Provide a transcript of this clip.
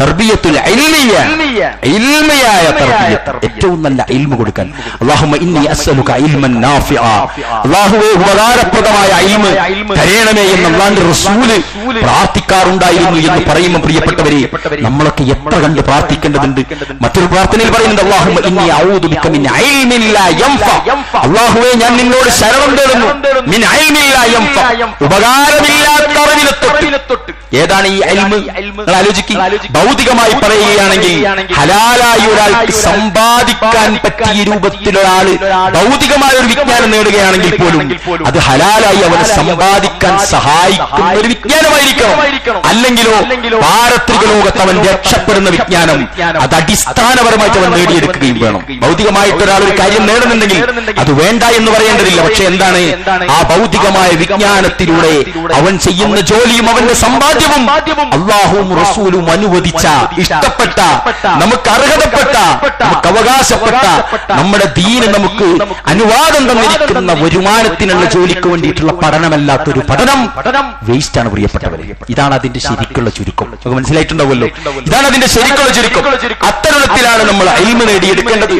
തർബിയത്തുൽ ഇൽമിയ. ഇൽമിയായ തർബിയത്ത് ഏറ്റവും നല്ല ഇൽമ കൊടുക്കാൻ. അല്ലാഹുമ്മ ഇന്നി അസ്അലുക ഇൽമൻ നാഫിഅ. അല്ലാഹുവേ ഉപകാരപ്രദമായ ഇൽമ എന്ന് അല്ലാഹുവിന്റെ റസൂൽ പ്രാർത്ഥിക്കാറുണ്ടായിരുന്നു എന്ന് പറയുമ്പോൾ പ്രിയപ്പെട്ടവരെ നമ്മളൊക്കെ എത്ര കണ്ട് പ്രാർത്ഥിക്കേണ്ടതുണ്ട്? മറ്റൊരു പ്രാർത്ഥനയിൽ പറയുന്നുണ്ട് അല്ലാഹുമ്മ ഇന്നി അഊദു ബിക മിൻ ഇൽമിൻ ലാ യൻഫ അല്ലാഹുവേ ഞാൻ നിന്നോട് ശരണം തേടുന്നു മിൻ ഇൽമിൻ ലാ യൻഫ ഉപകാരമില്ലാത്ത അറിവിനെ തൊട്ട് ഏതാണ് ഈ അൽമ്? നിങ്ങൾ ഭൗതികമായി പറയുകയാണെങ്കിൽ ഹലാലായി ഒരാൾക്ക് സമ്പാദിക്കാൻ പറ്റിയ രൂപത്തിലൊരാൾ ഭൗതികമായ ഒരു വിജ്ഞാനം നേടുകയാണെങ്കിൽ പോലും അത് ഹലാലായി അവനെ സമ്പാദിക്കാൻ സഹായിക്കുന്ന ഒരു വിജ്ഞാനമായിരിക്കണം. അല്ലെങ്കിലോ പാരത്രിക ലോകത്ത് അവൻ രക്ഷപ്പെടുന്ന വിജ്ഞാനം അത് അടിസ്ഥാനപരമായിട്ട് അവൻ നേടിയെടുക്കുകയും വേണം. ഭൗതികമായിട്ട് ഒരാൾ ഒരു കാര്യം നേടുന്നുണ്ടെങ്കിൽ അത് വേണ്ട എന്ന് പറയേണ്ടതില്ല. പക്ഷെ എന്താണ്? ആ ഭൗതികമായ വിജ്ഞാനത്തിലൂടെ അവൻ ചെയ്യുന്ന ജോലിയും അവന്റെ സമ്പാദ്യവും അള്ളാഹുവും റസൂലും അനുവദിച്ച ഇഷ്ടപ്പെട്ട നമുക്ക് അർഹതപ്പെട്ട നമുക്ക് അവകാശപ്പെട്ട നമ്മുടെ ദീന് നമുക്ക് അനുവാദം തന്നിരിക്കുന്ന വരുമാനത്തിനുള്ള ജോലിക്ക് വേണ്ടിയിട്ടുള്ള പഠനമല്ലാത്തൊരു പഠനം വേസ്റ്റ് ആണ് പ്രിയപ്പെട്ടവരെ. ഇതാണ് അതിന്റെ ശരിക്കുള്ള ചുരുക്കം. നമുക്ക് മനസ്സിലായിട്ടുണ്ടാവുമല്ലോ? ഇതാണ് അതിന്റെ ശരിക്കുള്ള ചുരുക്കം. അത്തരത്തിലാണ് നമ്മൾ അയിമ നേടിയെടുക്കേണ്ടത്.